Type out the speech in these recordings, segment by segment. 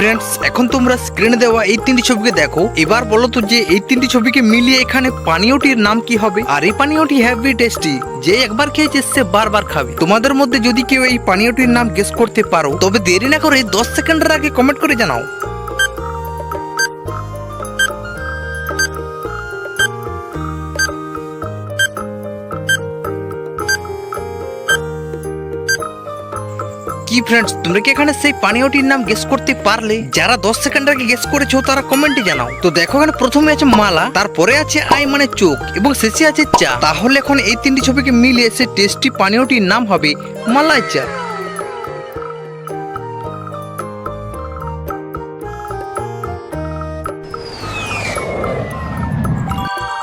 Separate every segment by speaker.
Speaker 1: Friends এখন তোমরা স্ক্রিনে দেওয়া এই তিনটি ছবিকে দেখো। এবার বলো তো যে এই তিনটি ছবিকে মিলিয়ে এখানে পানীয়টির নাম কি হবে? আর এই পানীয়টি হ্যাভি টেস্টি যে একবার খেয়েছে, সে বারবার খাবে। তোমাদের মধ্যে যদি কেউ এই পানীয়টির নাম গেস করতে পারো, তবে দেরি না করে দশ সেকেন্ডের আগে কমেন্ট করে জানাও। কি ফ্রেন্ডস তোমরা কি এখানে সেই পানীয়টির নাম গেস করতে পারলে? যারা দশ সেকেন্ড আগে গেস করেছ, তারা কমেন্টে জানাও। তো দেখো এখানে প্রথমে আছে মালা, তারপরে আছে আই মানে চোখ, এবং শেষে আছে চা। তাহলে এখন এই তিনটি ছবিকে মিলিয়ে সে টেস্টি পানীয়টির নাম হবে মালাই চা।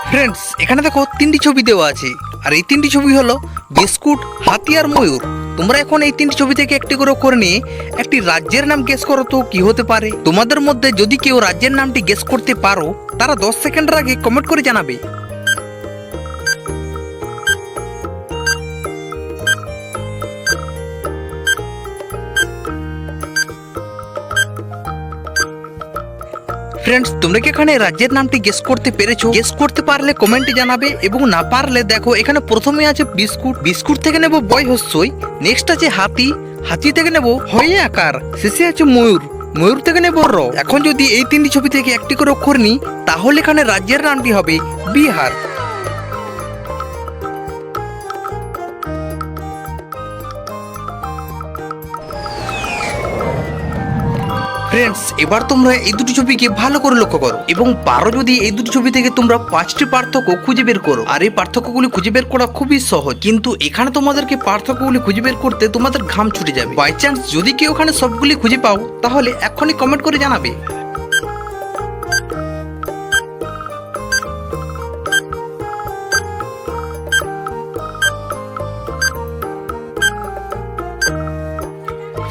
Speaker 1: ফ্রেন্ডস এখানে দেখো তিনটি ছবি দেওয়া আছে। আর এই তিনটি ছবি হলো বিস্কুট, হাতি আর ময়ূর। তোমরা এখন এই তিনটি ছবি থেকে একটি করে করে নিয়ে একটি রাজ্যের নাম গেস করো তো কি হতে পারে? তোমাদের মধ্যে যদি কেউ রাজ্যের নামটি গেস করতে পারো, তারা দশ সেকেন্ডের আগে কমেন্ট করে জানাবে। ফ্রেন্ডস তোমরা কি এখানে রাজ্যের নামটি গেস করতে পেরেছ? গেস করতে পারলে কমেন্টে জানাবে এবং না পারলে দেখো, এখানে প্রথমে আছে বিস্কুট। বিস্কুট থেকে নেব বয় হস্যই নেক্সট আছে হাতি। হাতি থেকে নেব হয়ে আকার, শেষে আছে ময়ূর। ময়ূর থেকে নেব র। এখন যদি এই তিনটি ছবি থেকে একটি করে অক্ষর নিই, তাহলে এখানে রাজ্যের নামটি হবে বিহার। ফ্রেন্ডস এবার তোমরা এই দুটি ছবিকে ভালো করে লক্ষ্য করো এবং পারো যদি এই দুটি ছবি থেকে তোমরা পাঁচটি পার্থক্য খুঁজে বের করো, আর এই পার্থক্যগুলি খুঁজে বের করা খুবই সহজ। কিন্তু এখানে তোমাদেরকে পার্থক্যগুলি খুঁজে বের করতে তোমাদের ঘাম ছুটে যাবে। বাই চান্স যদি কেউ ওখানে সবগুলি খুঁজে পাও, তাহলে এখনই কমেন্ট করে জানাবে।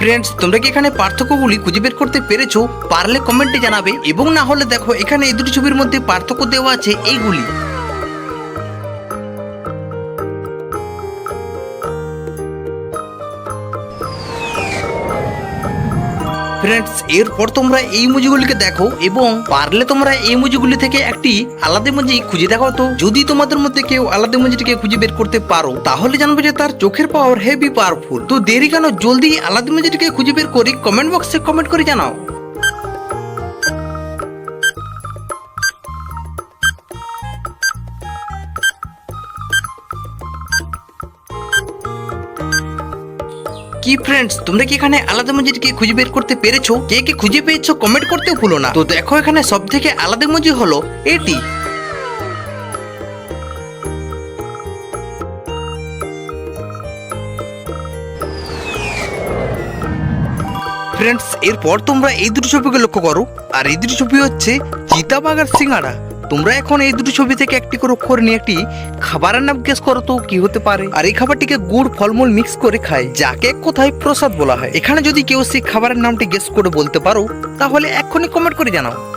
Speaker 1: ফ্রেন্ডস তোমরা কি এখানে পার্থক্যগুলি খুঁজে বের করতে পেরেছ? পারলে কমেন্টে জানাবে এবং না হলে দেখো এখানে এই দুটি ছবির মধ্যে পার্থক্য দেওয়া আছে এইগুলি। ফ্রেন্ডস এরপর তোমরা এই মুজিগুলিকে দেখো এবং পারলে তোমরা এই মুজিগুলি থেকে একটি আলাদা মুজি খুঁজে দেখো তো। যদি তোমাদের মধ্যে কেউ আলাদা মুজিটিকে খুঁজে বের করতে পারো, তাহলে জানবে যে তার চোখের পাওয়ার হেভি পাওয়ারফুল তো দেরি কেন, জলদি আলাদা মুজিটিকে খুঁজে বের করে কমেন্ট বক্সে কমেন্ট করে জানাও। কি ফ্রেন্ডস তোমরা কি এখানে আলাদা মজিটিকে খুঁজে বের করতে পেরেছ? কে কে খুঁজে পেয়েছ কমেন্ট করতেও ভুলো না। তো দেখো এখানে সব থেকে আলাদা মজি হলো এটি। ফ্রেন্ডস এরপর তোমরা এই দুটো ছবিকে লক্ষ্য করো। আর এই দুটো ছবি হচ্ছে চিতাবাঘ আর সিঙ্গাড়া তোমরা এখন এই দুটো ছবি থেকে একটি করে অক্ষর নিয়ে একটি খাবারের নাম গেস করো তো, কি হতে পারে? আর এই খাবারটিকে গুড়, ফলমূল মিক্স করে খায়, যাকে কোথায় প্রসাদ বলা হয়। এখানে যদি কেউ সেই খাবারের নামটি গেস করে বলতে পারো, তাহলে এক্ষুনি কমেন্ট করে জানাও।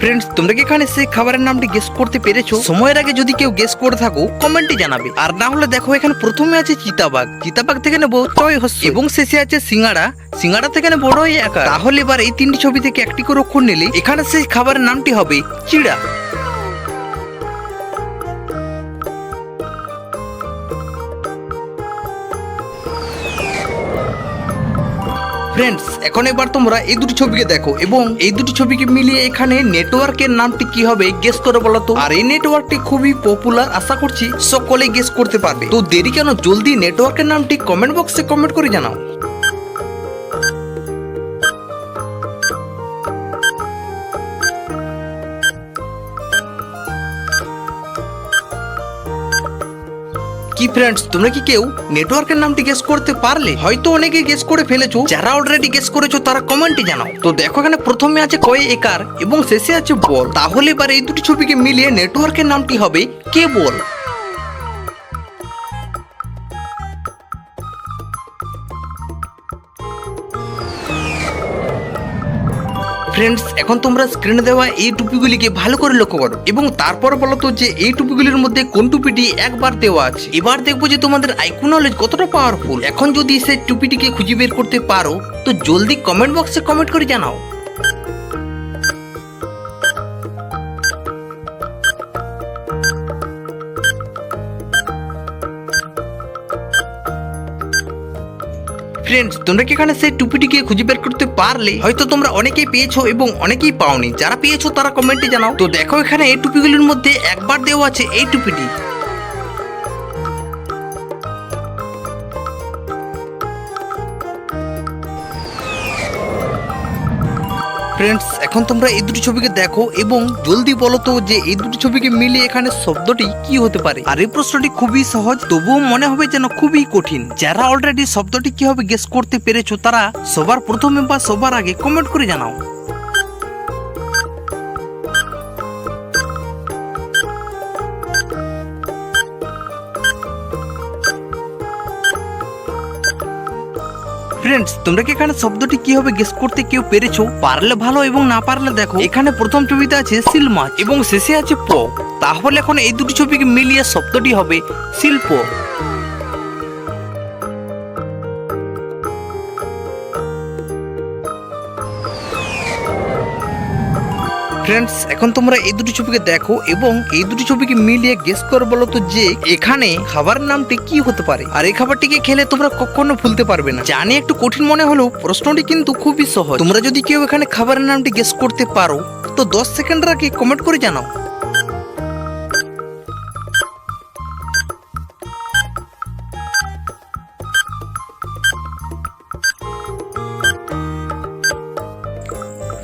Speaker 1: ফ্রেন্ডস তোমরা কি এখানে সেই খাবারের নামটি গেস করতে পেরেছ? সময়ের আগে যদি কেউ গেস করে থাকো কমেন্টে জানাবে। আর না হলে দেখো এখানে প্রথমে আছে চিতাবাগ চিতাবাগ থেকে নেব হস্য। এবং শেষে আছে সিঙ্গাড়া সিঙ্গাড়া থেকে নেব রয় একা তাহলে এবার এই তিনটি ছবি থেকে একটি করে অক্ষর নিলে এখানে সেই খাবারের নামটি হবে চিড়া। ফ্রেন্ডস এখন এবার তোমরা এই দুটি ছবিকে দেখো এবং এই দুটি ছবিকে মিলিয়ে এখানে নেটওয়ার্কের নামটি কি হবে গেস করে বলো তো? আর এই নেটওয়ার্কটি খুবই পপুলার আশা করছি সকলে গেস করতে পারবে। তো দেরি কেন? জলদি নেটওয়ার্কের নামটি কমেন্ট বক্সে কমেন্ট করে জানাও। কি ফ্রেন্ডস তোমরা কি কেউ? নেটওয়ার্কের নামটি গেস করতে পারলে হয়তো অনেকে গেস করে ফেলেছো। যারা অলরেডি গেস করেছ, তারা কমেন্টে জানাও। তো দেখো এখানে প্রথমে আছে কয়ে একার এবং শেষে আছে বল। তাহলে এবার এই দুটি ছবিকে মিলিয়ে নেটওয়ার্কের নামটি হবে কে বল ফ্রেন্ডস এখন তোমরা স্ক্রিনে দেওয়া এই টুপিগুলিকে ভালো করে লক্ষ্য করো। এবং তারপর বলো তো যে এই টুপিগুলির মধ্যে কোন টুপিটি একবার দেওয়া আছে। এবার দেখব যে তোমাদের আইকু নলেজ কতটা পাওয়ারফুল এখন যদি সেই টুপিটিকে খুঁজে বের করতে পারো, তো জলদি কমেন্ট বক্সে কমেন্ট করে জানাও। ফ্রেন্ডস তোমরা কি এখানে সেই টুপিটিকে খুঁজে বের করতে পারলে? হয়তো তোমরা অনেকেই পেয়েছ এবং অনেকেই পাওনি। যারা পেয়েছ তারা কমেন্টে জানাও। তো দেখো এখানে এই টুপিগুলির মধ্যে একবার দেওয়া আছে এই টুপিটি। ফ্রেন্ডস এখন তোমরা এই দুটি ছবিকে দেখো এবং জলদি বলো তো যে এই দুটি ছবিকে মিলিয়ে এখানে শব্দটি কি হতে পারে। আর এই প্রশ্নটি খুবই সহজ, তবুও মনে হবে যেন খুবই কঠিন। যারা অলরেডি শব্দটি কীভাবে গেস করতে পেরেছ তারা সবার প্রথমে বা সবার আগে কমেন্ট করে জানাও। ফ্রেন্ডস তোমরা কি এখানে শব্দটি কি হবে গেস করতে কেউ পেরেছ? পারলে ভালো এবং না পারলে দেখো। এখানে প্রথম ছবিতে আছে সিল মাছ এবং শেষে আছে প। তাহলে এখন এই দুটি ছবিকে মিলিয়ে শব্দটি হবে শিল্প ফ্রেন্ডস এখন তোমরা এই দুটি ছবিকে দেখো এবং এই দুটি ছবিকে মিলিয়ে গেস করে বলো তো যে এখানে খাবার নামটি কি হতে পারে? আর এই খাবারটিকে খেলে তোমরা কখনো ভুলতে পারবে না। জানি একটু কঠিন মনে হলেও প্রশ্নটি কিন্তু খুবই সহজ। তোমরা যদি কেউ এখানে খাবারের নামটি গেস করতে পারো, তো দশ সেকেন্ড আগে কমেন্ট করে জানাও।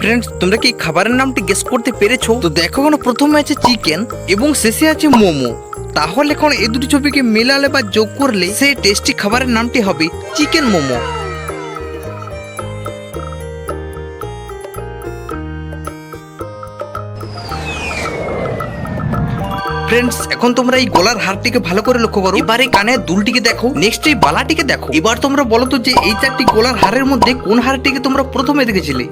Speaker 1: ফ্রেন্ডস তোমরা কি খাবারের নামটি গেস করতে পেরেছ? তো দেখো এখন প্রথমে আছে চিকেন এবং শেষে আছে মোমো। তাহলে এখন এই দুটি ছবিকে মেলালে বা যোগ করলে সেই টেস্টি খাবারের নামটি হবে চিকেন মোমো। ফ্রেন্ডস এখন তোমরা এই গলার হারটিকে ভালো করে লক্ষ্য করো। এবার এই কানের দুলটিকে দেখো নেক্সট এই বালাটিকে দেখো। এবার তোমরা বলো তো যে এই চারটি গলার হারের মধ্যে কোন হারটিকে তোমরা প্রথমে দেখেছিলে?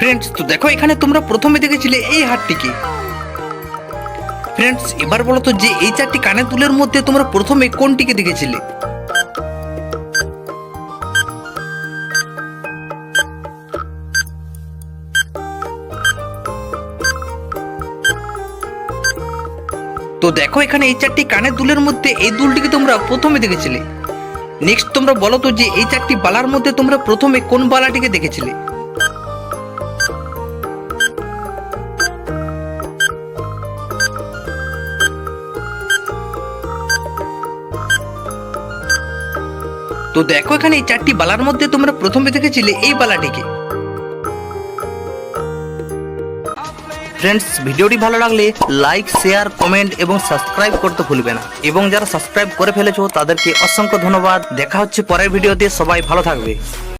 Speaker 1: ফ্রেন্ডস তো দেখো, এখানে তোমরা প্রথমে দেখেছিলে এই হারটিকে ফ্রেন্ডস এবার বলো তো যে এই চারটি কানের দুলের মধ্যে তোমরা প্রথমে কোনটিকে দেখেছিলে? তো দেখো, এখানে এই চারটি কানের দুলের মধ্যে এই দুলটিকে তোমরা প্রথমে দেখেছিলে। নেক্সট তোমরা বলো তো যে এই চারটি বালার মধ্যে তোমরা প্রথমে কোন বালাটিকে দেখেছিলে? তো দেখো এখানে এই চারটি বালার মধ্যে তোমরা প্রথমে দেখেছিলে এই বালাটিকে। ফ্রেন্ডস ভিডিওটি ভালো লাগলে লাইক শেয়ার কমেন্ট এবং সাবস্ক্রাইব করতে ভুলবে না। এবং যারা সাবস্ক্রাইব করে ফেলেছো, তাদেরকে অসংখ্য ধন্যবাদ। দেখা হচ্ছে পরের ভিডিওতে, সবাই ভালো থাকবে।